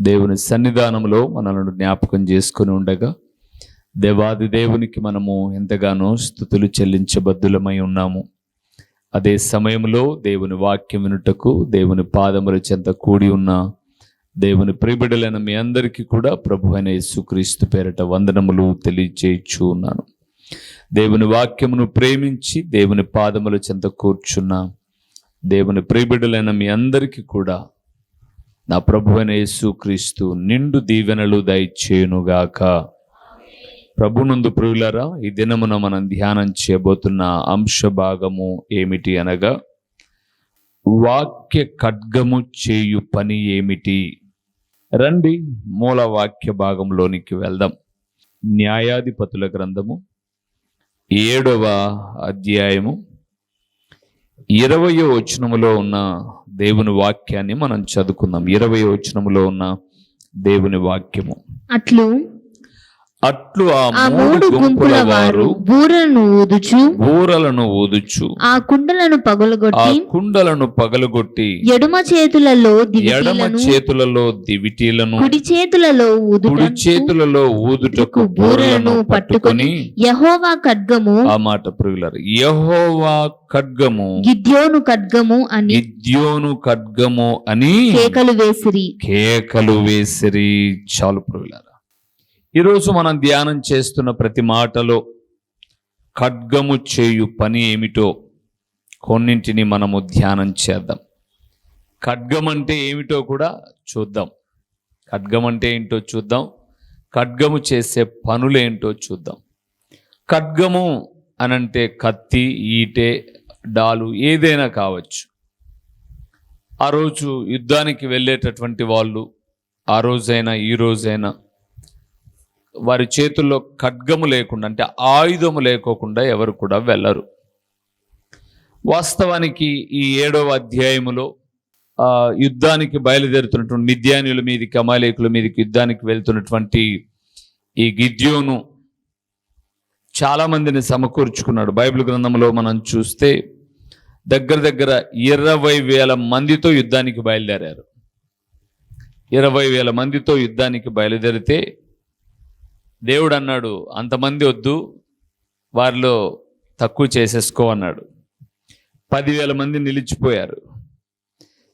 దేవుని సన్నిధానంలో మనలను జ్ఞాపకం చేసుకొని ఉండగా దేవాది దేవునికి మనము ఎంతగానో స్థుతులు చెల్లించబద్దులమై ఉన్నాము. అదే సమయంలో దేవుని వాక్యం వినుటకు దేవుని పాదముల చెంత కూడి ఉన్న దేవుని ప్రిబిడలైన మీ అందరికీ కూడా ప్రభు అయిన యేసుక్రీస్తు పేరట వందనములు తెలియజేయచ్చు ఉన్నాను దేవుని వాక్యమును ప్రేమించి దేవుని పాదముల చెంత కూర్చున్న దేవుని ప్రిబిడలైన మీ అందరికీ కూడా నా ప్రభు అయిన యేసుక్రీస్తు నిండు దీవెనలు దయచేయునుగాక. ప్రభునందు ప్రియులరా ఈ దినమున మనం ధ్యానం చేయబోతున్న అంశ భాగము ఏమిటి అనగా వాక్య ఖడ్గము చేయు పని ఏమిటి? రండి మూల వాక్య భాగంలోనికి వెళ్దాం. న్యాయాధిపతుల గ్రంథము ఏడవ అధ్యాయము ఇరవయో వచనములో ఉన్న దేవుని వాక్యాన్ని మనం చదువుకుందాం. ఇరవయో వచనములో ఉన్న దేవుని వాక్యము. అట్లు అట్లు ఆ ఆ మూడు గుంపుల వారు బూరలను ఊదుచు బూరలను ఊదుచు. ఆ కుండలను ఆ పగులగొట్టి కుండలను పగలగొట్టి ఎడమ చేతులలో ఎడమ చేతులలో దివిటీలను కుడి చేతులలో కుడి ఊదుట చేతులలో ఊదుటకు బూరలను పట్టుకొని యహోవా ఖడ్గము ఆ మాట ప్రియులరు యహోవా ఖడ్గము గిద్యోను ఖడ్గము అని గిద్యోను ఖడ్గము అని కేకలు వేసిరి. కేకలు వేసిరి. చాలు ప్రియులరా. ఈరోజు మనం ధ్యానం చేస్తున్న ప్రతి మాటలో ఖడ్గము చేయు పని ఏమిటో కొన్నింటిని మనము ధ్యానం చేద్దాం. ఖడ్గం అంటే ఏమిటో కూడా చూద్దాం. ఖడ్గం అంటే ఏంటో చూద్దాం. ఖడ్గము చేసే పనులేంటో చూద్దాం. ఖడ్గము అనంటే కత్తి ఈటె డాలు ఏదైనా కావచ్చు. ఆ రోజు యుద్ధానికి వెళ్ళేటటువంటి వాళ్ళు ఆ రోజైనా ఈ రోజైనా వారి చేతుల్లో ఖడ్గము లేకుండా అంటే ఆయుధము లేకోకుండా ఎవరు కూడా వెళ్ళరు. వాస్తవానికి ఈ ఏడవ అధ్యాయములో యుద్ధానికి బయలుదేరుతున్నటువంటి మిద్యానుల మీదకి అమాలేకుల మీదకి యుద్ధానికి వెళ్తున్నటువంటి ఈ గిద్యోను చాలా మందిని సమకూర్చుకున్నాడు. బైబిల్ గ్రంథంలో మనం చూస్తే దగ్గర దగ్గర ఇరవై వేల మందితో యుద్ధానికి బయలుదేరారు. ఇరవై వేల మందితో యుద్ధానికి బయలుదేరితే దేవుడు అన్నాడు అంతమంది వద్దు వారిలో తక్కువ చేసేసుకో అన్నాడు. పదివేల మంది నిలిచిపోయారు.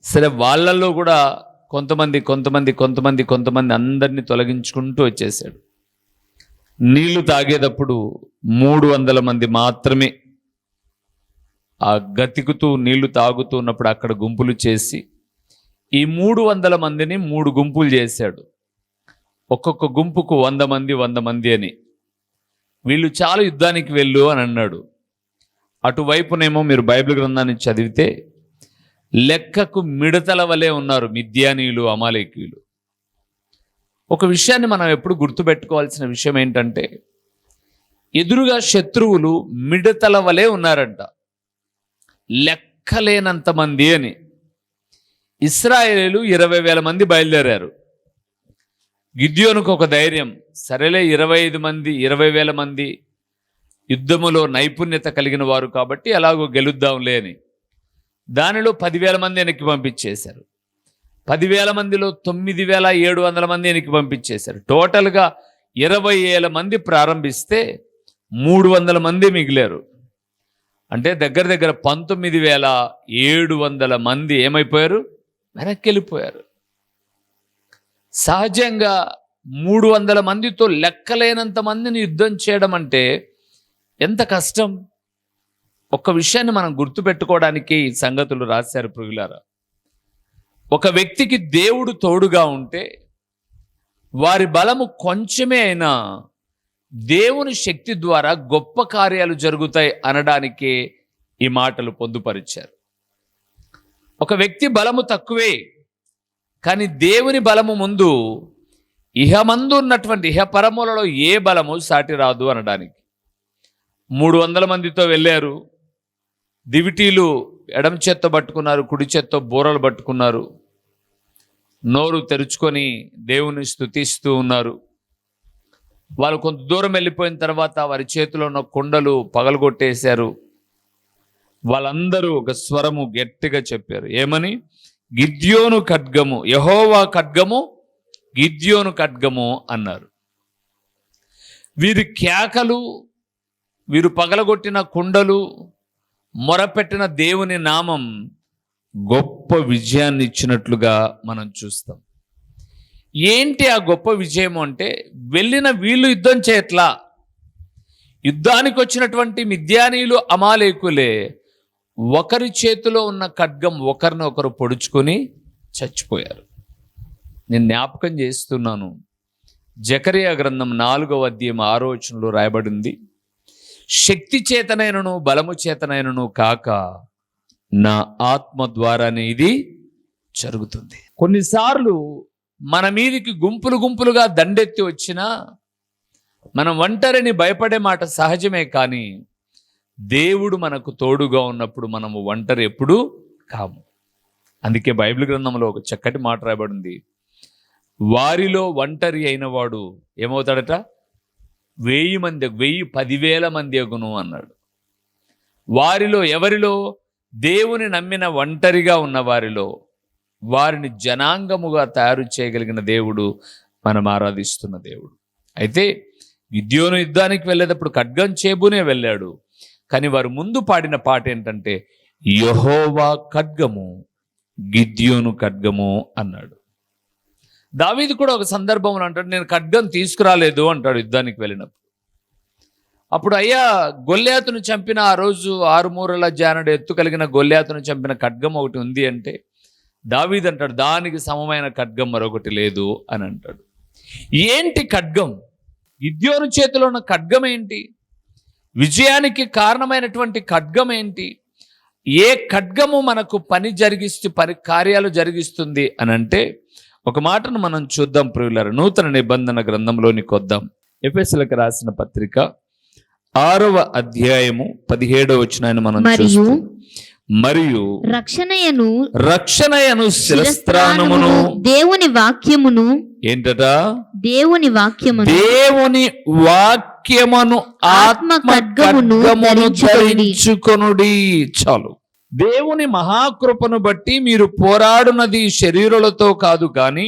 సరే వాళ్ళల్లో కూడా కొంతమంది కొంతమంది కొంతమంది కొంతమంది అందరినీ తొలగించుకుంటూ వచ్చేసాడు నీళ్ళు తాగేటప్పుడు మూడు వందల మంది మాత్రమే ఆ గతికుతూ నీళ్ళు తాగుతూ ఉన్నప్పుడు అక్కడ గుంపులు చేసి ఈ మూడు వందల మందిని మూడు గుంపులు చేశాడు. ఒక్కొక్క గుంపుకు వంద మంది వంద మంది అని. వీళ్ళు చాలా యుద్ధానికి వెళ్ళు అని అన్నాడు. అటువైపునేమో మీరు బైబిల్ గ్రంథాన్ని చదివితే లెక్కకు మిడతల వలె ఉన్నారు మిద్యానీయులు అమాలేకీయులు. ఒక విషయాన్ని మనం ఎప్పుడు గుర్తుపెట్టుకోవాల్సిన విషయం ఏంటంటే ఎదురుగా శత్రువులు మిడతల వలె ఉన్నారంట. లెక్కలేనంత మంది అని. ఇస్రాయేలీలు ఇరవై వేల మంది బయలుదేరారు. గిద్యోనుకు ఒక ధైర్యం. సరేలే ఇరవై ఐదు మంది ఇరవై వేల మంది యుద్ధములో నైపుణ్యత కలిగిన వారు కాబట్టి ఎలాగో గెలుద్దాంలే అని. దానిలో పదివేల మంది వెనక్కి పంపించేశారు. పదివేల మందిలో తొమ్మిది వేల ఏడు వందల మంది వెనక్కి పంపించేశారు. టోటల్గా ఇరవై వేల మంది ప్రారంభిస్తే మూడు వందల మంది మిగిలారు. అంటే దగ్గర దగ్గర పంతొమ్మిది వేల ఏడు వందల మంది ఏమైపోయారు? వెనక్కి వెళ్ళిపోయారు. సహజంగా మూడు వందల మందితో లెక్కలేనంత మందిని యుద్ధం చేయడం అంటే ఎంత కష్టం? ఒక్క విషయాన్ని మనం గుర్తుపెట్టుకోవడానికి సంగతులు రాశారు పురుగులారా ఒక వ్యక్తికి దేవుడు తోడుగా ఉంటే వారి బలము కొంచెమే అయినా దేవుని శక్తి ద్వారా గొప్ప కార్యాలు జరుగుతాయి అనడానికే ఈ మాటలు పొందుపరిచారు. ఒక వ్యక్తి బలము తక్కువే కానీ దేవుని బలము ముందు ఇహమందు ఉన్నటువంటి ఇహపరములలో ఏ బలము సాటి రాదు అనడానికి. మూడు వందల మందితో వెళ్ళారు. దివిటీలు ఎడమ చేత్త పట్టుకున్నారు కుడి చేత్తో బూరలు పట్టుకున్నారు. నోరు తెరుచుకొని దేవుని స్తుతిస్తూ ఉన్నారు. వాళ్ళు కొంత దూరం వెళ్ళిపోయిన తర్వాత వారి చేతిలో ఉన్న కుండలు పగలగొట్టేశారు. వాళ్ళందరూ ఒక స్వరము గట్టిగా చెప్పారు. ఏమని? గిద్యోను ఖడ్గము యహోవా ఖడ్గము గిద్యోను ఖడ్గము అన్నారు. వీరి కేకలు వీరు పగలగొట్టిన కుండలు మొరపెట్టిన దేవుని నామం గొప్ప విజయాన్ని ఇచ్చినట్లుగా మనం చూస్తాం. ఏంటి ఆ గొప్ప విజయం అంటే వెళ్ళిన వీళ్ళు యుద్ధం చేయట్లా యుద్ధానికి వచ్చినటువంటి మిద్యానీయులు అమాలేకులే ఒకరి చేతిలో ఉన్న ఖడ్గం ఒకరిని ఒకరు పొడుచుకొని చచ్చిపోయారు. నేను జ్ఞాపకం చేస్తున్నాను. జకరియా గ్రంథం నాలుగవ అధ్యాయం ఆరో వచనంలో రాయబడింది శక్తి చేతనైనను బలము చేతనైనను కాక నా ఆత్మ ద్వారానే ఇది జరుగుతుంది. కొన్నిసార్లు మన మీదికి గుంపులు గుంపులుగా దండెత్తి వచ్చినా మనం ఒంటరిని భయపడే మాట సహజమే కానీ దేవుడు మనకు తోడుగా ఉన్నప్పుడు మనము ఒంటరి ఎప్పుడు కాము. అందుకే బైబిల్ గ్రంథంలో ఒక చక్కటి మాట రాయబడింది. వారిలో ఒంటరి అయిన వాడు ఏమవుతాడట? వెయ్యి మంది వెయ్యి పదివేల మంది ఎగును అన్నాడు. వారిలో ఎవరిలో? దేవుని నమ్మిన ఒంటరిగా ఉన్న వారిలో. వారిని జనాంగముగా తయారు చేయగలిగిన దేవుడు మనం ఆరాధిస్తున్న దేవుడు. అయితే విద్యోను యుద్ధానికి వెళ్ళేటప్పుడు ఖడ్గం చేబునే వెళ్ళాడు. కానీ వారు ముందు పాడిన పాట ఏంటంటే యహోవా ఖడ్గము గిద్యోను ఖడ్గము అన్నాడు. దావీది కూడా ఒక సందర్భంలో అంటాడు నేను ఖడ్గం తీసుకురాలేదు అంటాడు యుద్ధానికి వెళ్ళినప్పుడు. అప్పుడు అయ్యా గొల్లాతును చంపిన ఆ రోజు ఆరుమూరల జానడు ఎత్తు కలిగిన గొల్లాతును చంపిన ఖడ్గం ఒకటి ఉంది అంటే దావీద్ అంటాడు దానికి సమమైన ఖడ్గం మరొకటి లేదు అని అంటాడు. ఏంటి ఖడ్గం? గిద్యోను చేతిలో ఉన్న ఖడ్గం ఏంటి? విజయానికి కారణమైనటువంటి ఖడ్గం ఏంటి? ఏ ఖడ్గము మనకు పని జరిగిస్తూ పని కార్యాలు జరిగిస్తుంది అని అంటే ఒక మాటను మనం చూద్దాం ప్రియులారు. నూతన నిబంధన గ్రంథంలోనికి వద్దాం ఎఫెస్లకు రాసిన పత్రిక ఆరవ అధ్యాయము పదిహేడవ వచ్చిన మనం మరియు చూస్తాం. మరియు రక్షణయను రక్షణయను శిరస్త్రానమును దేవుని వాక్యమును ఏంటట? దేవుని వాక్యమును దేవుని వాక్యమును ఆత్మ ఖడ్గమును ధరించుకొనుడి. చాలు దేవుని మహాకృపను బట్టి మీరు పోరాడునది శరీరులతో కాదు కానీ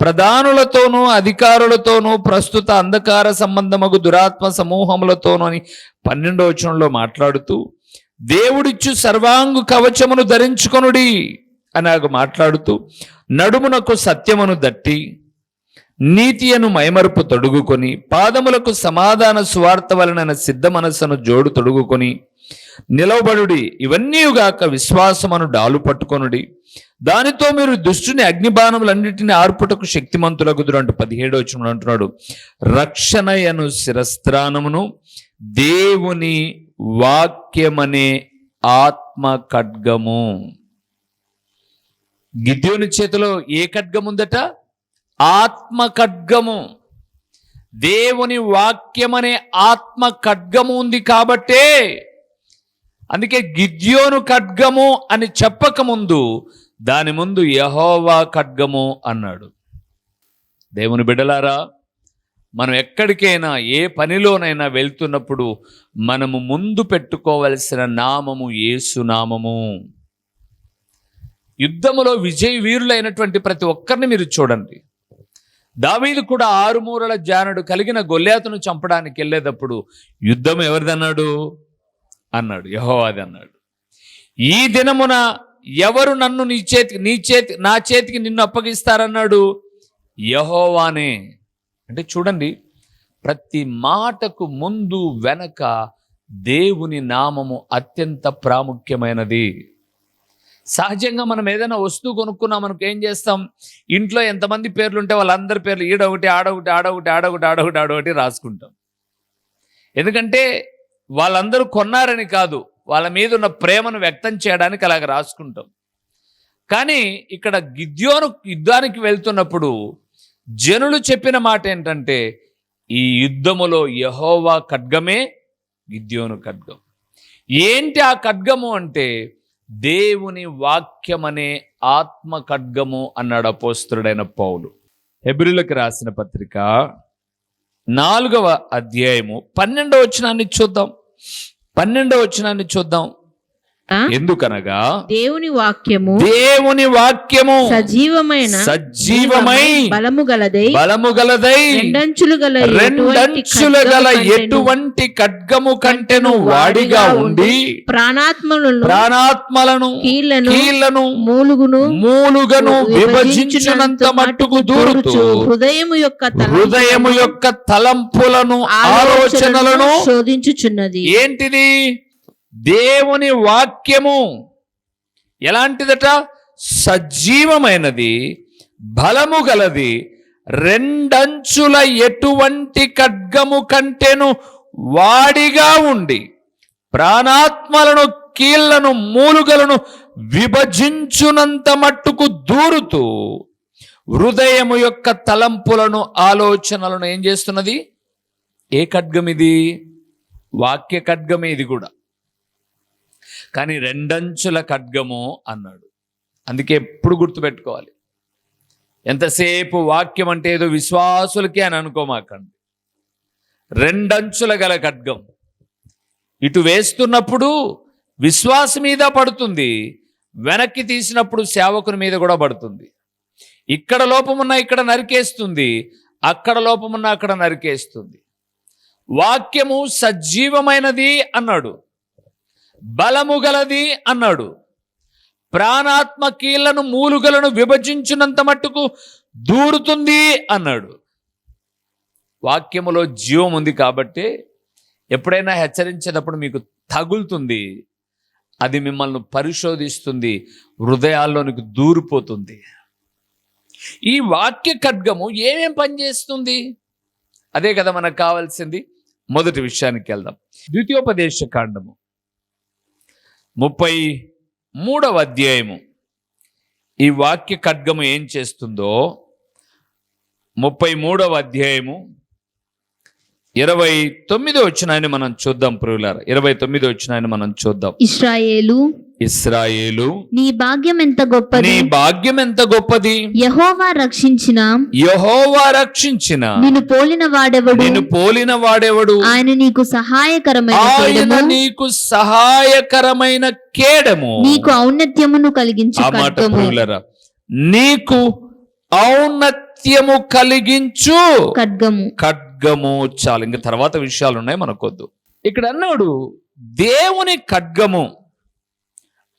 ప్రధానులతోనూ అధికారులతోనూ ప్రస్తుత అంధకార సంబంధమగు దురాత్మ సమూహములతోనూ అని పన్నెండో వచనంలో మాట్లాడుతూ దేవుడిచ్చు సర్వాంగు కవచమును ధరించుకొనుడి అని మాట్లాడుతూ నడుమునకు సత్యమును దట్టి నీతియను మైమరుపు తొడుగుకొని పాదములకు సమాధాన సువార్త వలన సిద్ధ మనస్సును జోడు తొడుగుకొని నిలవబడుడి ఇవన్నీగాక విశ్వాసమును డాలు పట్టుకొనుడి. దానితో మీరు దుష్టుని అగ్నిబాణములన్నిటిని ఆర్పుటకు శక్తిమంతులకు దురంటు పదిహేడో వచ్చిన అంటున్నాడు. రక్షణయను శిరస్త్రానమును దేవుని వాక్యమనే ఆత్మ ఖడ్గము. గిద్యోని చేతిలో ఏ ఖడ్గం ఉందట ఆత్మ ఖడ్గము దేవుని వాక్యమనే ఆత్మ ఖడ్గము ఉంది కాబట్టే అందుకే గిద్యోను ఖడ్గము అని చెప్పకముందు దాని ముందు యహోవా ఖడ్గము అన్నాడు. దేవుని బిడ్డలారా మనం ఎక్కడికైనా ఏ పనిలోనైనా వెళ్తున్నప్పుడు మనము ముందు పెట్టుకోవలసిన నామము యేసు నామము. యుద్ధములో విజయ వీరులైనటువంటి ప్రతి ఒక్కరిని మీరు చూడండి. దావీదు కూడా ఆరుమూరల జానుడు కలిగిన గొల్లాతును చంపడానికి వెళ్ళేటప్పుడు యుద్ధం ఎవరిదన్నాడు అన్నాడు? యహోవాది అన్నాడు. ఈ దినమున ఎవరు నన్ను నీ చేతికి నీ చేతి నా చేతికి నిన్ను అప్పగిస్తారన్నాడు? యహోవానే. అంటే చూడండి ప్రతి మాటకు ముందు వెనక దేవుని నామము అత్యంత ప్రాముఖ్యమైనది. సహజంగా మనం ఏదైనా వస్తువు కొనుక్కున్నాం మనకు ఏం చేస్తాం? ఇంట్లో ఎంతమంది పేర్లు ఉంటే వాళ్ళందరి పేర్లు ఈడొకటి ఆడొకటి ఆడొకటి ఆడొకటి ఆడొకటి ఆడొకటి రాసుకుంటాం. ఎందుకంటే వాళ్ళందరూ కొన్నారని కాదు వాళ్ళ మీద ఉన్న ప్రేమను వ్యక్తం చేయడానికి అలాగ రాసుకుంటాం. కానీ ఇక్కడ గిద్యోను యుద్ధానికి వెళ్తున్నప్పుడు జనులు చెప్పిన మాట ఏంటంటే ఈ యుద్ధములో యహోవా ఖడ్గమే గిద్యోను ఖడ్గం. ఏంటి ఆ ఖడ్గము అంటే దేవుని వాక్యమనే ఆత్మ ఖడ్గము అన్నాడు అపోస్తుడైన పౌలు. హెబ్రిలకు రాసిన పత్రిక నాలుగవ అధ్యాయము పన్నెండవ వచనాన్ని చూద్దాం. పన్నెండవ వచనాన్ని చూద్దాం. ఎందుకనగా దేవుని వాక్యము దేవుని వాక్యము సజీవమైన సజీవమై బలము గలదై బలము గలదై రెండంచులు గల రెండంచుల గల ఖడ్గము కంటెను ఎటువంటి ఖడ్గము కంటెను వాడిగా ఉండి ప్రాణాత్మలను ప్రాణాత్మలను కీళ్ళను కీళ్ళను మూలుగును మూలుగను విభజించినంత మట్టుకు దూరుతూ హృదయము యొక్క హృదయము యొక్క తలంపులను ఆలోచనలను శోధించుచున్నది. ఏంటిది? దేవుని వాక్యము ఎలాంటిదట? సజీవమైనది బలము గలది రెండంచుల ఎటువంటి ఖడ్గము కంటేను వాడిగా ఉండి ప్రాణాత్మలను కీళ్ళను మూలుగలను విభజించునంత మట్టుకు దూరుతూ హృదయము యొక్క తలంపులను ఆలోచనలను ఏం చేస్తున్నది? ఏ ఖడ్గం ఇది వాక్య ఖడ్గమే ఇది కూడా. కానీ రెండంచుల ఖడ్గము అన్నాడు. అందుకే ఎప్పుడు గుర్తుపెట్టుకోవాలి. ఎంతసేపు వాక్యం అంటే ఏదో విశ్వాసులకే అని అనుకోమాకండి. రెండంచుల గల ఖడ్గం. ఇటు వేస్తున్నప్పుడు విశ్వాస మీద పడుతుంది వెనక్కి తీసినప్పుడు సేవకుని మీద కూడా పడుతుంది. ఇక్కడ లోపమున్న ఇక్కడ నరికేస్తుంది అక్కడ లోపమున్న అక్కడ నరికేస్తుంది. వాక్యము సజీవమైనది అన్నాడు. బలము గలది అన్నాడు. ప్రాణాత్మ కీళ్ళను మూలుగలను విభజించినంత మట్టుకు దూరుతుంది అన్నాడు. వాక్యములో జీవం ఉంది కాబట్టి ఎప్పుడైనా హెచ్చరించేటప్పుడు మీకు తగులుతుంది. అది మిమ్మల్ని పరిశోధిస్తుంది. హృదయాల్లోనికి దూరిపోతుంది. ఈ వాక్య ఖడ్గము ఏమేం పనిచేస్తుంది అదే కదా మనకు కావాల్సింది. మొదటి విషయానికి వెళ్దాం. ద్వితీయోపదేశ కాండము. ముప్పై మూడవ అధ్యాయము. ఈ వాక్య ఖడ్గము ఏం చేస్తుందో ముప్పై మూడవ అధ్యాయము ఇరవై తొమ్మిదో వచ్చినాయని మనం చూద్దాం ప్రియులారా. ఇరవై తొమ్మిదో వచ్చినాయని మనం చూద్దాం. ఇస్రాయేలు ఇస్రాయేలు. నీ భాగ్యం ఎంత గొప్పది? నీ భాగ్యం ఎంత గొప్పది? యహోవా రక్షించిన. యహోవా రక్షించిన. నిన్ను పోలిన వాడెవడు? నిన్ను పోలిన వాడెవడు? ఆయన నీకు సహాయకరమైన ఆయన నీకు సహాయకరమైన కేడము. నీకు ఔన్నత్యమును కలిగించు నీకు ఔన్నత్యము కలిగించు. ఖడ్గము. ఖడ్గము చాలు. ఇంకా తర్వాత విషయాలు ఉన్నాయి మనకొద్దు. ఇక్కడ అన్నాడు దేవుని ఖడ్గము.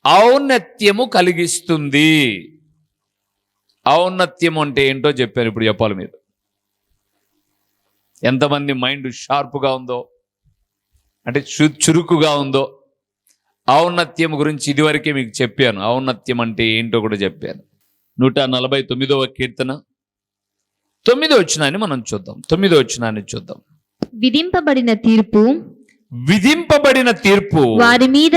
ఔన్నత్యము కలిగిస్తుంది. ఔన్నత్యం అంటే ఏంటో చెప్పాను ఇప్పుడు చెప్పాలి మీరు. ఎంతమంది మైండ్ షార్ప్గా ఉందో అంటే చు చురుకుగా ఉందో ఔన్నత్యం గురించి ఇదివరకే మీకు చెప్పాను. ఔన్నత్యం అంటే ఏంటో కూడా చెప్పాను. నూట నలభై తొమ్మిదవ కీర్తన. తొమ్మిదో వచ్చినాన్ని మనం చూద్దాం. తొమ్మిదో వచ్చినాన్ని చూద్దాం. విధింపబడిన తీర్పు విధింపబడిన తీర్పు వారి మీద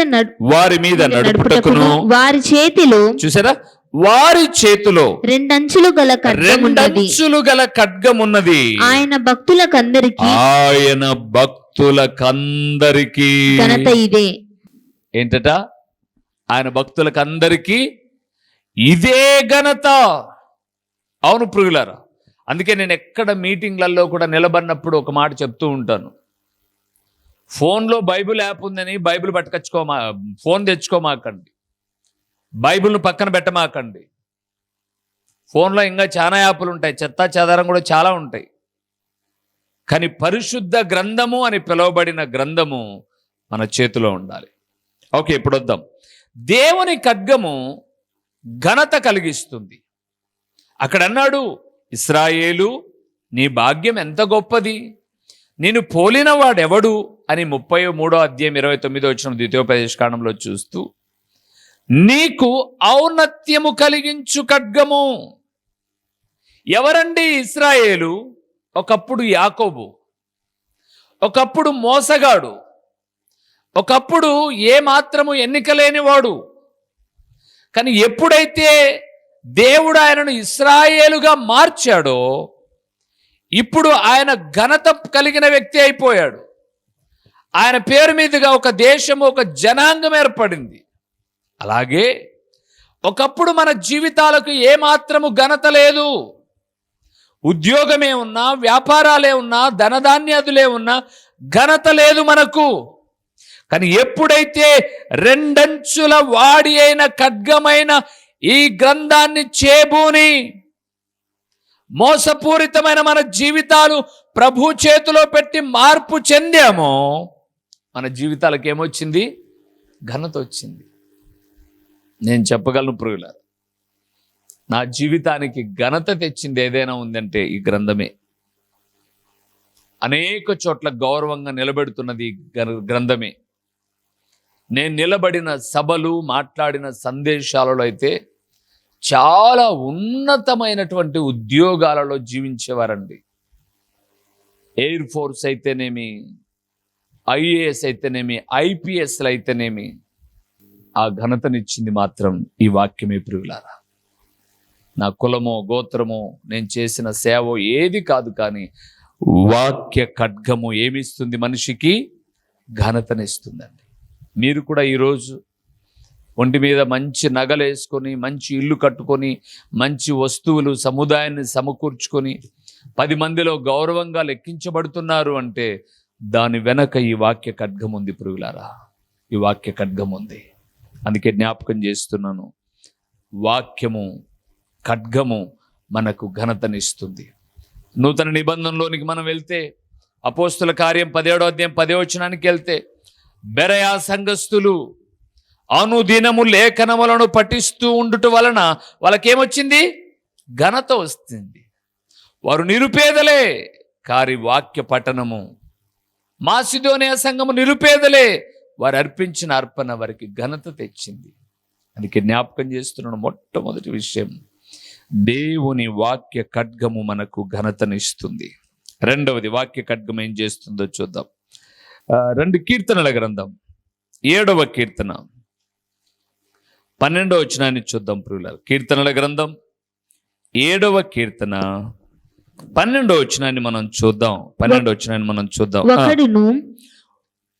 వారి మీద నడుపుటకును వారి చేతిలో చూసారా? వారి చేతిలో రెండంచులు గల రెండంచులు గల ఖడ్గమున్నది ఆయన భక్తులకందరికి ఆయన భక్తులకందరికీ ఘనత ఇదే. ఏంటట? ఆయన భక్తులకందరికీ ఇదే ఘనత. అవును ప్రియులారా అందుకే నేను ఎక్కడ మీటింగ్లలో కూడా నిలబడినప్పుడు ఒక మాట చెప్తూ ఉంటాను. ఫోన్లో బైబిల్ యాప్ ఉందని బైబిల్ పట్టుకొచ్చుకోమా ఫోన్ తెచ్చుకోమాకండి. బైబిల్ను పక్కన పెట్టమాకండి. ఫోన్లో ఇంకా చాలా యాప్లు ఉంటాయి చెత్త చెదారం కూడా చాలా ఉంటాయి. కానీ పరిశుద్ధ గ్రంథము అని పిలువబడిన గ్రంథము మన చేతిలో ఉండాలి. ఓకే ఇప్పుడు వద్దాం. దేవుని ఖడ్గము ఘనత కలిగిస్తుంది. అక్కడ అన్నాడు ఇస్రాయేలు నీ భాగ్యం ఎంత గొప్పది? నేను పోలిన వాడెవడు అని ముప్పై మూడో అధ్యాయం ఇరవై తొమ్మిదో వచ్చిన ద్వితీయోపదేశ కాండంలో చూస్తూ నీకు ఔన్నత్యము కలిగించు ఖడ్గము. ఎవరండి ఇస్రాయేలు? ఒకప్పుడు యాకోబు ఒకప్పుడు మోసగాడు ఒకప్పుడు ఏ మాత్రము ఎన్నిక కానీ ఎప్పుడైతే దేవుడు ఆయనను ఇస్రాయేలుగా మార్చాడో ఇప్పుడు ఆయన ఘనత కలిగిన వ్యక్తి అయిపోయాడు. ఆయన పేరు మీదుగా ఒక దేశం ఒక జనాంగం ఏర్పడింది. అలాగే ఒకప్పుడు మన జీవితాలకు ఏమాత్రము ఘనత లేదు. ఉద్యోగమే ఉన్నా వ్యాపారాలే ఉన్నా ధనధాన్యాదులే ఉన్నా ఘనత లేదు మనకు. కానీ ఎప్పుడైతే రెండంచుల వాడి అయిన ఖడ్గమైన ఈ గ్రంథాన్ని చేబూని మోసపూరితమైన మన జీవితాలు ప్రభు చేతిలో పెట్టి మార్పు చెందామో మన జీవితాలకు ఏమొచ్చింది? ఘనత వచ్చింది. నేను చెప్పగలను ప్రియులారు నా జీవితానికి ఘనత తెచ్చింది ఏదైనా ఉందంటే ఈ గ్రంథమే. అనేక చోట్ల గౌరవంగా నిలబెడుతున్నది ఈ గ్రంథమే. నేను నిలబడిన సభలు మాట్లాడిన సందేశాలలో అయితే చాలా ఉన్నతమైనటువంటి ఉద్యోగాలలో జీవించేవారండి. ఎయిర్ ఫోర్స్ అయితేనేమి ఐఏఎస్ అయితేనేమి ఐపీఎస్లు అయితేనేమి ఆ ఘనతనిచ్చింది మాత్రం ఈ వాక్యమే ప్రియులారా. నా కులమో గోత్రమో నేను చేసిన సేవ ఏది కాదు కానీ వాక్య ఖడ్గము ఏమిస్తుంది మనిషికి? ఘనతనిస్తుందండి. మీరు కూడా ఈరోజు ఒంటి మీద మంచి నగలు వేసుకొని మంచి ఇల్లు కట్టుకొని మంచి వస్తువులు సముదాయాన్ని సమకూర్చుకొని పది మందిలో గౌరవంగా లెక్కించబడుతున్నారు అంటే దాని వెనక ఈ వాక్య ఖడ్గం ఉంది పురుగులారా ఈ వాక్య ఖడ్గం ఉంది. అందుకే జ్ఞాపకం చేస్తున్నాను. వాక్యము ఖడ్గము మనకు ఘనతనిస్తుంది. నూతన నిబంధనలోనికి మనం వెళ్తే అపోస్తుల కార్యం పదిహేడో అధ్యాయం పదే వచనానికి వెళ్తే బెరయా సంఘస్థులు అనుదినము లేఖనములను పఠిస్తూ ఉండుట వలన వాళ్ళకేమొచ్చింది? ఘనత వస్తుంది. వారు నిరుపేదలే కారి వాక్య పఠనము. మాసిదోనే సంఘము నిరుపేదలే వారు అర్పించిన అర్పణ వారికి ఘనత తెచ్చింది. అందుకే జ్ఞాపకం చేస్తున్నాను మొట్టమొదటి విషయం. దేవుని వాక్య ఖడ్గము మనకు ఘనతనిస్తుంది. రెండవది వాక్య ఖడ్గం ఏం చేస్తుందో చూద్దాం. రెండు కీర్తనల గ్రంథం. ఏడవ కీర్తన. పన్నెండవ వచనాన్ని చూద్దాం ప్రియులారు. కీర్తనల గ్రంథం ఏడవ కీర్తన. పన్నెండవ వచనాన్ని మనం చూద్దాం పన్నెండవ వచనాన్ని మనం చూద్దాం. ఒకడును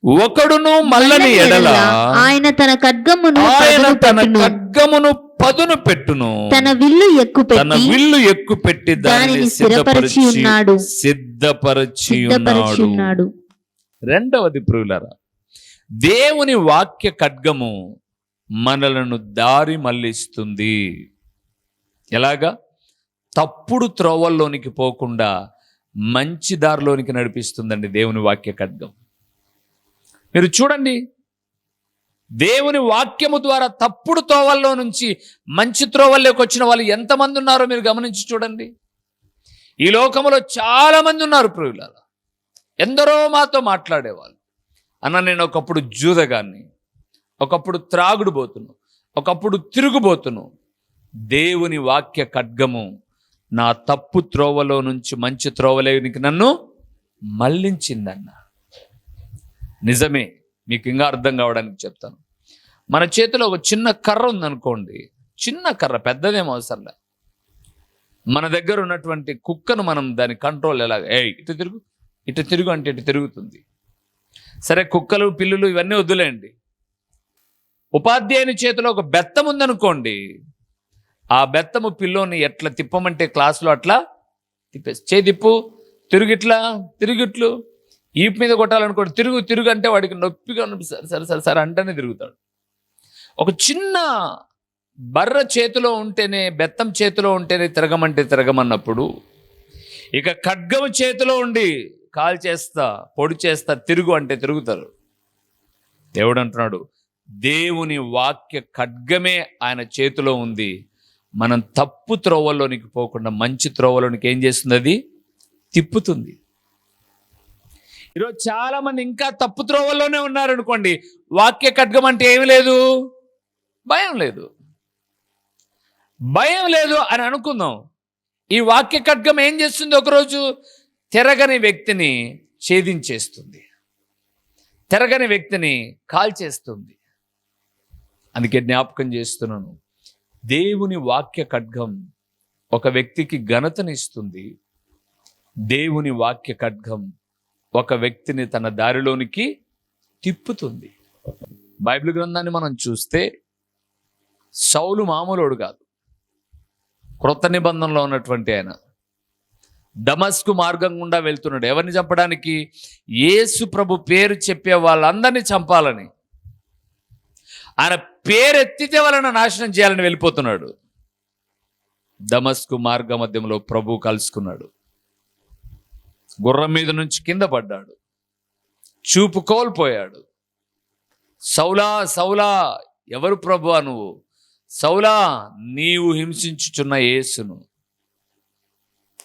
ఒకడును మల్లని ఎడల ఆయన తన ఖడ్గమును ఆయన పదును తన పెట్టును. ఖడ్గమును పదును పెట్టును. తన విల్లు తన ఎక్కుపెట్టి విల్లు ఎక్కు పెట్టి దానిని సిద్ధపరిచి ఉన్నాడు. సిద్ధపరచి ఉన్నాడు. రెండవది ప్రియులరా దేవుని వాక్య ఖడ్గము మనలను దారి మళ్ళిస్తుంది. ఎలాగా? తప్పుడు త్రోవల్లోనికి పోకుండా మంచి దారిలోనికి నడిపిస్తుందండి దేవుని వాక్య ఖడ్గం. మీరు చూడండి దేవుని వాక్యము ద్వారా తప్పుడు త్రోవల్లో నుంచి మంచి త్రోవల్లోకి వచ్చిన వాళ్ళు ఎంతమంది ఉన్నారో మీరు గమనించి చూడండి. ఈ లోకంలో చాలామంది ఉన్నారు ప్రియుల ఎందరో మాతో మాట్లాడేవాళ్ళు. అన్న నేను ఒకప్పుడు జూదగాన్ని ఒకప్పుడు త్రాగుడు పోతును ఒకప్పుడు తిరుగుబోతును. దేవుని వాక్య ఖడ్గము నా తప్పు త్రోవలో నుంచి మంచి త్రోవలోనికి నన్ను మళ్ళించిందన్న. నిజమే మీకు ఇంకా అర్థం కావడానికి చెప్తాను. మన చేతిలో ఒక చిన్న కర్ర ఉందనుకోండి చిన్న కర్ర పెద్దదేం అవసరంలే మన దగ్గర ఉన్నటువంటి కుక్కను మనం దాని కంట్రోల్ ఎలా ఏ ఇటు తిరుగు ఇటు తిరుగు అంటే ఇటు తిరుగుతుంది. సరే కుక్కలు పిల్లులు ఇవన్నీ వద్దులేండి. ఉపాధ్యాయుని చేతిలో ఒక బెత్తం ఉందనుకోండి ఆ బెత్తము పిల్లోని ఎట్లా తిప్పమంటే క్లాసులో అట్లా తిప్పేసి చే తిప్పు తిరుగిట్లా తిరిగిట్లు ఈపు మీద కొట్టాలనుకోండి తిరుగు తిరుగు అంటే వాడికి నొప్పిగా అనిపిస్తారు సరే సరే సరే సరే అంటేనే తిరుగుతాడు. ఒక చిన్న బర్ర చేతిలో ఉంటేనే బెత్తం చేతిలో ఉంటేనే తిరగమంటే తిరగమన్నప్పుడు ఇక ఖడ్గము చేతిలో ఉండి కాల్ చేస్తా పొడి చేస్తా తిరుగు అంటే తిరుగుతారు. దేవుడు అంటున్నాడు దేవుని వాక్య ఖడ్గమే ఆయన చేతిలో ఉంది. మనం తప్పు త్రోవల్లోనికి పోకుండా మంచి త్రోవలోనికి ఏం చేస్తుంది అది తిప్పుతుంది. ఈరోజు చాలా మంది ఇంకా తప్పు త్రోవల్లోనే ఉన్నారనుకోండి. వాక్య ఖడ్గం అంటే ఏమి లేదు? భయం లేదు. భయం లేదు అని అనుకుందాం. ఈ వాక్య ఖడ్గం ఏం చేస్తుంది ఒకరోజు? తిరగని వ్యక్తిని ఛేదించేస్తుంది. తిరగని వ్యక్తిని కాల్చేస్తుంది. అందుకే జ్ఞాపకం చేస్తున్నాను. దేవుని వాక్య ఖడ్గం ఒక వ్యక్తికి ఘనతనిస్తుంది. దేవుని వాక్య ఖడ్గం ఒక వ్యక్తిని తన దారిలోనికి తిప్పుతుంది. బైబిల్ గ్రంథాన్ని మనం చూస్తే సౌలు మామూలుడు కాదు. క్రొత్త నిబంధనలో ఉన్నటువంటి ఆయన. డమస్కు మార్గం గుండా వెళ్తున్నాడు. ఎవరిని చంపడానికి? యేసు ప్రభు పేరు చెప్పే వాళ్ళందరినీ చంపాలని. ఆయన పేరెత్తితే వలన నాశనం చేయాలని వెళ్ళిపోతున్నాడు. దమస్కు మార్గ మధ్యంలో ప్రభు కలుసుకున్నాడు. గుర్రం మీద నుంచి కింద పడ్డాడు. చూపు కోల్పోయాడు. సౌలా సౌలా ఎవరు ప్రభువా నువ్వు? సౌలా నీవు హింసించుచున్న యేసును.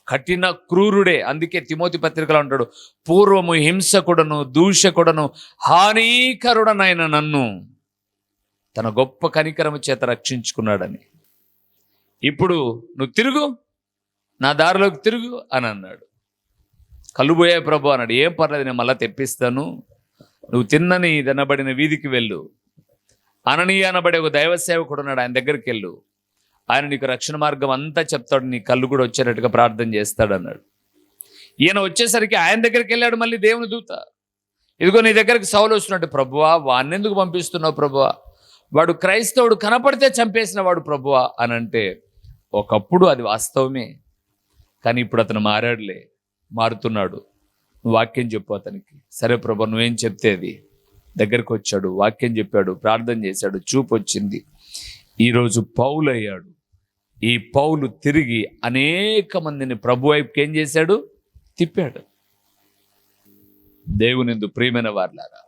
కఠిన క్రూరుడే అందుకే తిమోతి పత్రికలో అంటాడు పూర్వము హింసకుడను దూషకుడను హానికరుడనైన నన్ను. తన గొప్ప కనికరము చేత రక్షించుకున్నాడని. ఇప్పుడు నువ్వు తిరుగు నా దారిలోకి తిరుగు అని అన్నాడు. కలుబోయే ప్రభు అన్నాడు. ఏం పర్లేదు నేను మళ్ళీ తెప్పిస్తాను. నువ్వు తిన్నని తినబడిన వీధికి వెళ్ళు. అననీయ అనబడే ఒక దైవ సేవకుడు ఉన్నాడు ఆయన దగ్గరికి వెళ్ళు. ఆయన నీకు రక్షణ మార్గం అంతా చెప్తాడు నీ కళ్ళు కూడా వచ్చేటట్టుగా ప్రార్థన చేస్తాడు అన్నాడు. ఈయన వచ్చేసరికి ఆయన దగ్గరికి వెళ్ళాడు మళ్ళీ దేవుని దూత. ఇదిగో నీ దగ్గరికి సౌలు వస్తున్నట్టు ప్రభువా వాన్నెందుకు పంపిస్తున్నావు ప్రభువా? వాడు క్రైస్తవుడు కనపడితే చంపేసిన వాడు ప్రభువా అని అంటే ఒకప్పుడు అది వాస్తవమే. కానీ ఇప్పుడు అతను మారాడులే మారుతున్నాడు. వాక్యం చెప్పు అతనికి. సరే ప్రభు నువ్వేం చెప్తేది? దగ్గరకు వచ్చాడు వాక్యం చెప్పాడు ప్రార్థన చేశాడు చూపు వచ్చింది. ఈరోజు పౌలు అయ్యాడు ఈ పౌలు తిరిగి అనేక మందిని ప్రభు వైపుకి ఏం చేశాడు? తిప్పాడు. దేవునిందు ప్రియమైన వార్లారా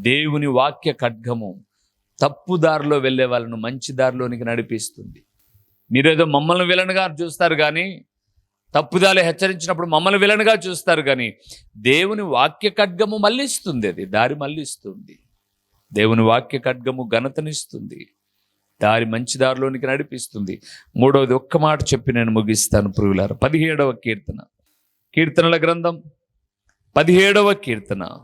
దేవుని వాక్య ఖడ్గము తప్పు దారిలో వెళ్ళే వాళ్ళను మంచి దారిలోనికి నడిపిస్తుంది. మీరేదో మమ్మల్ని విలన్గా చూస్తారు కానీ తప్పుదాలు హెచ్చరించినప్పుడు మమ్మల్ని విలన్గా చూస్తారు కానీ దేవుని వాక్య ఖడ్గము మళ్ళిస్తుంది అది దారి మళ్ళిస్తుంది. దేవుని వాక్య ఖడ్గము ఘనతనిస్తుంది దారి మంచి దారిలోనికి నడిపిస్తుంది. మూడవది ఒక్క మాట చెప్పి నేను ముగిస్తాను పురుగులారు పదిహేడవ కీర్తన. కీర్తనల గ్రంథం పదిహేడవ కీర్తన.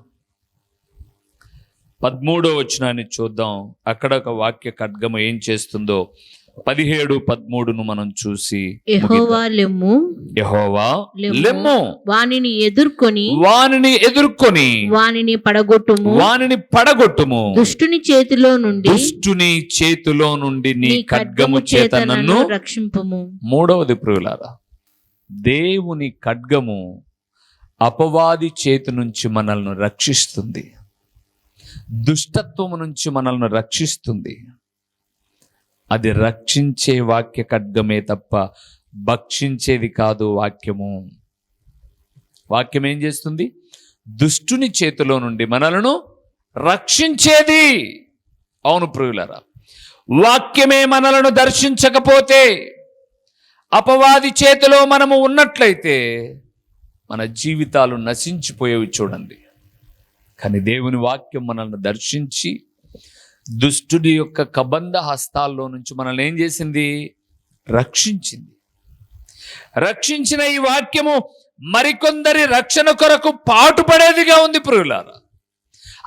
పదమూడవ వచనాన్ని చూద్దాం. అక్కడ ఒక వాక్య ఖడ్గము ఏం చేస్తుందో పదిహేడు పదమూడును మనం చూసి యెహోవా లెమ్ము. యహోవా లెమ్ము. లెమ్ము. వానిని ఎదుర్కొని వానిని ఎదుర్కొని వానిని పడగొట్టుము. వానిని పడగొట్టుము. దుష్టుని చేతిలో నుండి దుష్టుని చేతిలో నుండి నీ నీ ఖడ్గము చేత నన్ను రక్షింపము. మూడవది ప్రియులారా దేవుని ఖడ్గము అపవాది చేతి నుంచి మనల్ని రక్షిస్తుంది. దుష్టత్వము నుంచి మనల్ని రక్షిస్తుంది. అది రక్షించే వాక్య ఖడ్గమే తప్ప భక్షించేది కాదు వాక్యము. వాక్యం ఏం చేస్తుంది? దుష్టుని చేతిలో నుండి మనలను రక్షించేది. అవును ప్రియులరా వాక్యమే మనలను దర్శించకపోతే అపవాది చేతిలో మనము ఉన్నట్లయితే మన జీవితాలు నశించిపోయేవి చూడండి. కానీ దేవుని వాక్యం మనల్ని దర్శించి దుష్టుడి యొక్క కబంధ హస్తాల్లో నుంచి మనల్ని ఏం చేసింది? రక్షించింది. రక్షించిన ఈ వాక్యము మరికొందరి రక్షణ కొరకు పాటుపడేదిగా ఉంది పురుగులారా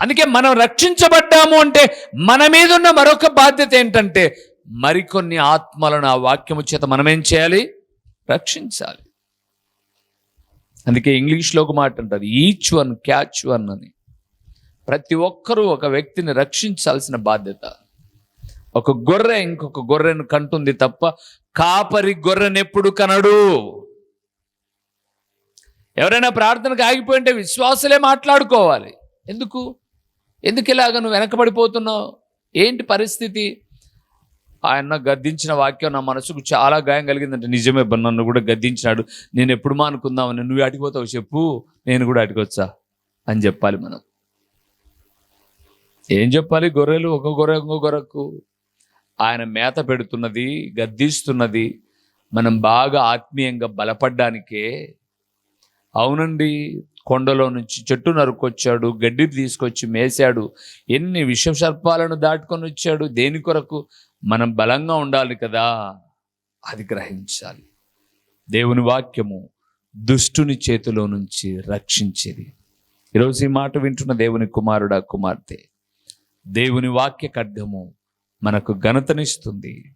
అందుకే మనం రక్షించబడ్డాము అంటే మన మీద ఉన్న మరొక బాధ్యత ఏంటంటే మరికొన్ని ఆత్మలను ఆ వాక్యము చేత మనం ఏం చేయాలి? రక్షించాలి. అందుకే ఇంగ్లీష్లో ఒక మాట అంటారు ఈచ్ వన్ క్యాచ్ వన్ అని. ప్రతి ఒక్కరూ ఒక వ్యక్తిని రక్షించాల్సిన బాధ్యత. ఒక గొర్రె ఇంకొక గొర్రెను కంటుంది తప్ప కాపరి గొర్రెనెప్పుడు కనడు. ఎవరైనా ప్రార్థనకు ఆగిపోయింటే విశ్వాసులే మాట్లాడుకోవాలి. ఎందుకు? ఎందుకు ఇలాగ నువ్వు వెనకబడిపోతున్నావు? ఏంటి పరిస్థితి? ఆయన గద్దించిన వాక్యం నా మనసుకు చాలా గాయం కలిగిందంటే నిజమే నన్ను కూడా గద్దించినాడు. నేను ఎప్పుడు మానుకుందామని నువ్వు అడిగిపోతావు చెప్పు నేను కూడా అడిగొచ్చా అని చెప్పాలి మనం. ఏం చెప్పాలి? గొర్రెలు ఒక గొర్రె ఇంకో గొర్రెకు. ఆయన మేత పెడుతున్నది గద్దిస్తున్నది. మనం బాగా ఆత్మీయంగా బలపడ్డానికే. అవునండి కొండలో నుంచి చెట్టు నరుకొచ్చాడు గడ్డి తీసుకొచ్చి మేశాడు ఎన్ని విష సర్పాలను దాటుకొని వచ్చాడు దేని కొరకు? మనం బలంగా ఉండాలి కదా. అది గ్రహించాలి. దేవుని వాక్యము దుష్టుని చేతిలో నుంచి రక్షించేది. ఈరోజు ఈ మాట వింటున్న దేవుని కుమారుడా కుమార్తె దేవుని వాక్య ఖడ్గము మనకు ఘనతనిస్తుంది.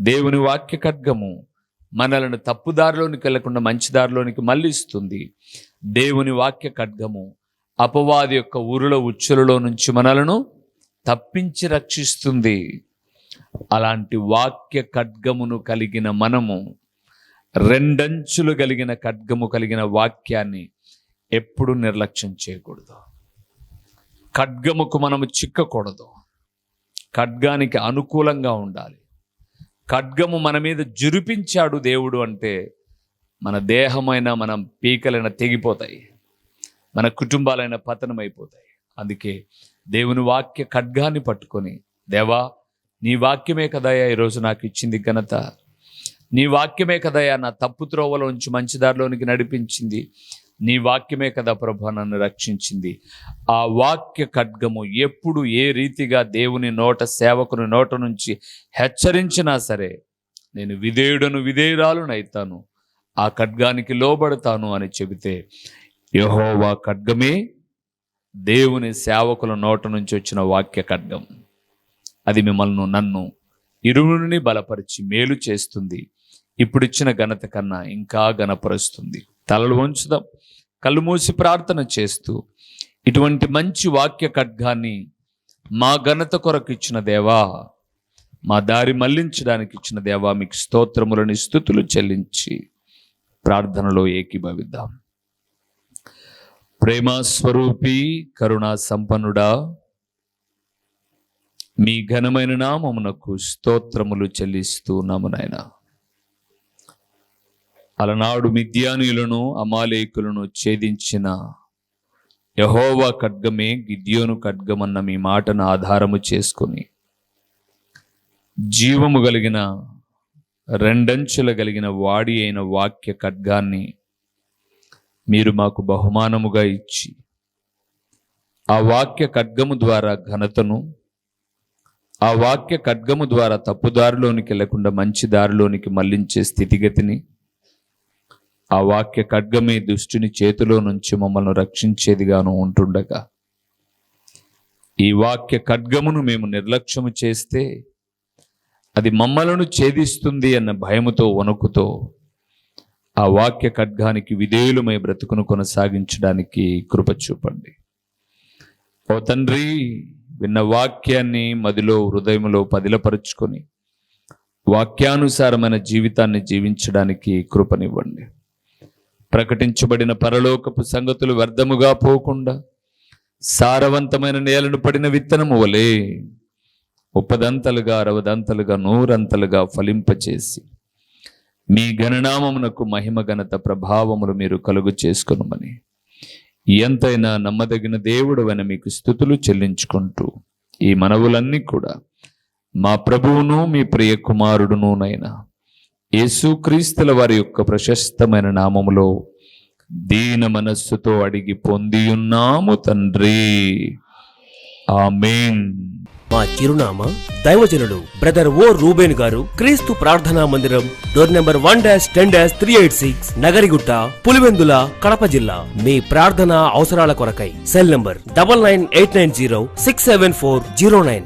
దేవుని వాక్య ఖడ్గము మనలను తప్పుదారిలోనికి వెళ్ళకుండా మంచి దారిలోనికి మళ్ళిస్తుంది. దేవుని వాక్య ఖడ్గము అపవాది యొక్క ఊరుల ఉచ్చులలో నుంచి మనలను తప్పించి రక్షిస్తుంది. అలాంటి వాక్య ఖడ్గమును కలిగిన మనము రెండంచులు కలిగిన ఖడ్గము కలిగిన వాక్యాన్ని ఎప్పుడు నిర్లక్ష్యం చేయకూడదు. ఖడ్గముకు మనము చిక్కకూడదు. ఖడ్గానికి అనుకూలంగా ఉండాలి. ఖడ్గము మన మీద జురిపించాడు దేవుడు అంటే మన దేహమైన మన పీకలైన తెగిపోతాయి. మన కుటుంబాలైన పతనమైపోతాయి. అందుకే దేవుని వాక్య ఖడ్గాన్ని పట్టుకొని దేవా నీ వాక్యమే కదయ్యా ఈరోజు నాకు ఇచ్చింది ఘనత. నీ వాక్యమే కదయ్యా నా తప్పు త్రోవలోంచి మంచి దారిలోనికి నడిపించింది. నీ వాక్యమే కదా ప్రభు నన్ను రక్షించింది. ఆ వాక్య ఖడ్గము ఎప్పుడు ఏ రీతిగా దేవుని నోట సేవకుని నోట నుంచి హెచ్చరించినా సరే నేను విధేయుడను విధేయురాలునైతాను ఆ ఖడ్గానికి లోబడతాను అని చెబితే యహోవా ఖడ్గమే దేవుని సేవకుల నోట నుంచి వచ్చిన వాక్య ఖడ్గం. అది మిమ్మల్ని నన్ను ఇరువుని బలపరిచి మేలు చేస్తుంది. ఇప్పుడిచ్చిన ఘనత కన్నా ఇంకా ఘనపరుస్తుంది. తలలు వంచుదాం. కళ్ళు మూసి ప్రార్థన చేస్తూ ఇటువంటి మంచి వాక్య ఖడ్గాన్ని మా ఘనత కొరకు ఇచ్చిన దేవా మా దారి మళ్ళించడానికి ఇచ్చిన దేవా మీకు స్తోత్రములని స్థుతులు చెల్లించి ప్రార్థనలో ఏకీభవిద్దాం. ప్రేమస్వరూపి కరుణా సంపన్నుడా మీ ఘనమైన నామమునకు స్తోత్రములు చెల్లిస్తూ నాయనా. అలనాడు మిద్యానీయులను అమాలేకులను ఛేదించిన యహోవా ఖడ్గమే గిద్యోను ఖడ్గమన్న మీ మాటను ఆధారము చేసుకొని. జీవము కలిగిన రెండంచుల కలిగిన వాడి అయిన వాక్య ఖడ్గాన్ని మీరు మాకు బహుమానముగా ఇచ్చి ఆ వాక్య ఖడ్గము ద్వారా ఘనతను ఆ వాక్య ఖడ్గము ద్వారా తప్పుదారిలోనికి వెళ్ళకుండా మంచి దారిలోనికి మళ్ళించే స్థితిగతిని ఆ వాక్య ఖడ్గమే దుష్టుని చేతిలో నుంచి మమ్మల్ని రక్షించేదిగాను ఉంటుండగా. ఈ వాక్య ఖడ్గమును మేము నిర్లక్ష్యము చేస్తే అది మమ్మలను ఛేదిస్తుంది అన్న భయముతో వణుకుతో ఆ వాక్య ఖడ్గానికి విధేయులమై బ్రతుకును కొనసాగించడానికి కృప చూపండి. ఓ తండ్రి విన్న వాక్యాన్ని మదిలో హృదయంలో పదిలపరుచుకొని వాక్యానుసారమైన జీవితాన్ని జీవించడానికి కృపనివ్వండి. ప్రకటించబడిన పరలోకపు సంగతులు వ్యర్థముగా పోకుండా సారవంతమైన నేలను పడిన విత్తనము వలె ముప్పదంతలుగా అరవదంతలుగా నూరంతలుగా ఫలింపచేసి మీ గణనామమునకు మహిమ ఘనత ప్రభావములు మీరు కలుగు చేసుకునమని. ఎంతైనా నమ్మదగిన దేవుడు అని మీకు స్థుతులు చెల్లించుకుంటూ ఈ మనవులన్నీ కూడా మా ప్రభువును మీ ప్రియ కుమారుడునునైనా యేసుక్రీస్తుల వారి యొక్క ప్రశస్తమైన నామములో దీన మనస్సుతో అడిగి పొందియున్నాము తండ్రి. ఆమెన్. మా చిరునామా దైవజనుడు బ్రదర్ ఓ రూబేన్ గారు క్రీస్తు ప్రార్థనా మందిరం door number one dash ten dash three eight six Nagarigutta Pulivendula Kadapa జిల్లా. మీ ప్రార్థనా అవసరాల కొరకై cell number double nine eight nine zero six seven four zero nine.